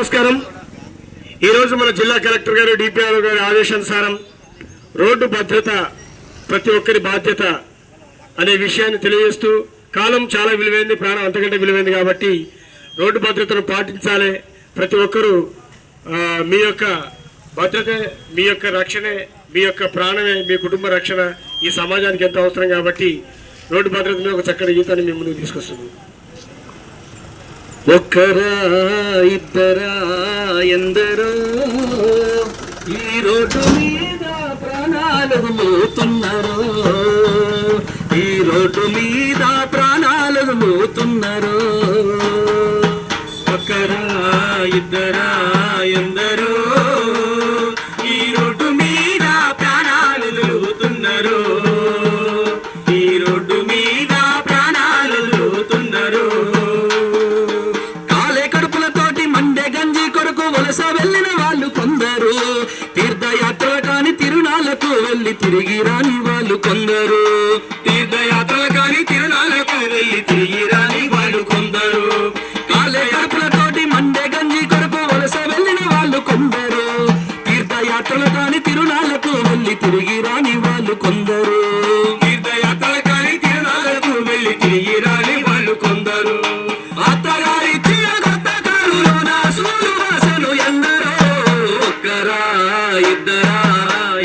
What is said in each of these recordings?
నమస్కారం. ఈరోజు మన జిల్లా కలెక్టర్ గారు డిపిఆర్ గారి ఆదేశానుసారం రోడ్డు భద్రత ప్రతి ఒక్కరి బాధ్యత అనే విషయాన్ని తెలియజేస్తూ కాలం చాలా విలువైంది ప్రాణం అంతకంటే విలువైంది కాబట్టి రోడ్డు భద్రతను పాటించాలి ప్రతి ఒక్కరూ మీ యొక్క భద్రతే మీ యొక్క రక్షణే మీ యొక్క ప్రాణమే మీ కుటుంబ రక్షణ ఈ సమాజానికి ఎంత అవసరం కాబట్టి రోడ్డు భద్రత మీద ఒక చక్కటి గీతాన్ని మీ ముందుకు తీసుకొస్తుంది ఒక్కరా ఇద్దరా ఎందరో? ఈ రోడ్డు మీద ప్రాణాలు మోతున్నారు? ఈ రోడ్డు మీద ప్రాణాలు మోతున్నారు? ఒక్కరా ఇద్దరా ఎందరో? వెళ్ళిన వాళ్ళు కొందరు. తీర్థయాత్రల కాని తిరుణాలకు వెళ్ళి తిరిగి రాని వాళ్ళు కొందరు. తీర్థయాత్రల కాని తిరునాళ్ళకు వెళ్ళి తిరిగి రాని వాళ్ళు కొందరు. కాలయాత్రలతోటి మండే గంజి కొరకు వలస వెళ్ళిన వాళ్ళు కొందరు. తీర్థయాత్రల కాని తిరుణాలకు వెళ్ళి తిరిగి రాని వాళ్ళు కొందరు.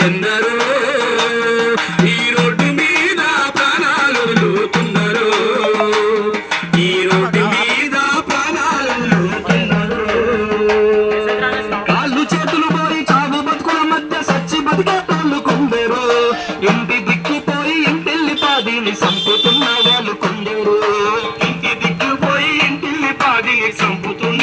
ఎందరో ఈ రోడ్డు మీద ప్రాణాలు వదులుతున్నారు ఈ రోడ్డు మీద ప్రాణాలు వదులుతున్నారు కాళ్ళు చేతులు పోయి చావు బతుకుల మధ్య సచ్చి బతికేటోళ్ళు కొందరు. ఇంటి దిక్కుపోయి ఇంటిల్లి పాదిని సంపుతున్న వాళ్ళు కొందరు. ఇంటి దిక్కుపోయి ఇంటిల్లి పాదిని సంపుతున్న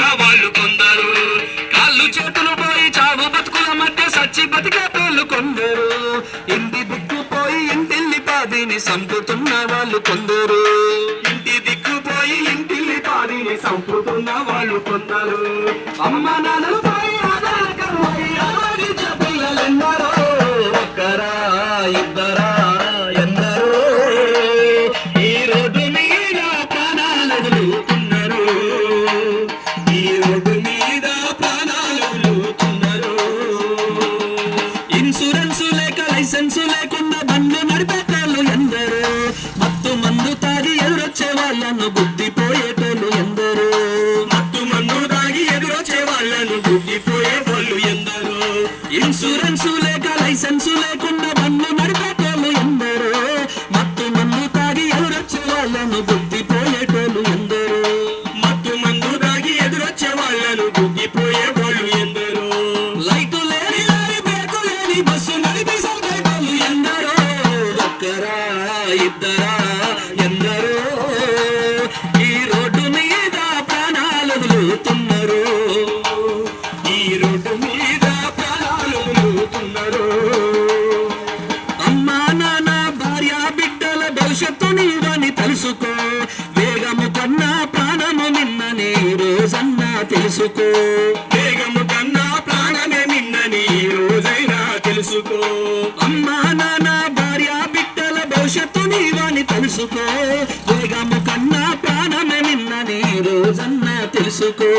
ఇంటిల్లి పాదిని సంపుతున్న వాళ్ళు కొందరు. ఇంటి దిక్కుపోయి ఇంటిల్లి పాదిని సంపుతున్న వాళ్ళు కొందరు. అమ్మ నాన్నలపై ఆధారకరమై ఆలోచించే పిల్లలెందరో ఒక్కరా ఇద్దరు. వాళ్ళను బుద్ధిపోయేటోళ్ళు ఎందరో? మత్తు మందు దాగి ఎదురొచ్చే వాళ్ళను బుద్ధిపోయే వాళ్ళు ఎందరో? ఇన్సూరెన్స్ లేక లైసెన్స్ లేకుండా బండ్లు నడిపేటోళ్ళు ఎందరో? మత్తు మందు తాగి ఎదురొచ్చే వాళ్ళను బుద్ధిపోయేటోళ్ళు ఎందరో? మత్తు మందు దాగి ఎదురొచ్చే వాళ్ళను బుద్ధిపోయే వాళ్ళు ఎందరో? లైట్ లేని లారీ బ్రేకు లేని బస్సు నడిపి సంపేటోళ్ళు ఎందరో? ఒక్కరా ఇద్దరా తెలుసుకో. వేగము కన్నా ప్రాణమే నిన్నని రోజైనా తెలుసుకో. అమ్మా నాన్న భార్య బిడ్డల భవిష్యత్తు నీవని తెలుసుకో. వేగము కన్నా ప్రాణమే నిన్నని రోజన్నా తెలుసుకో.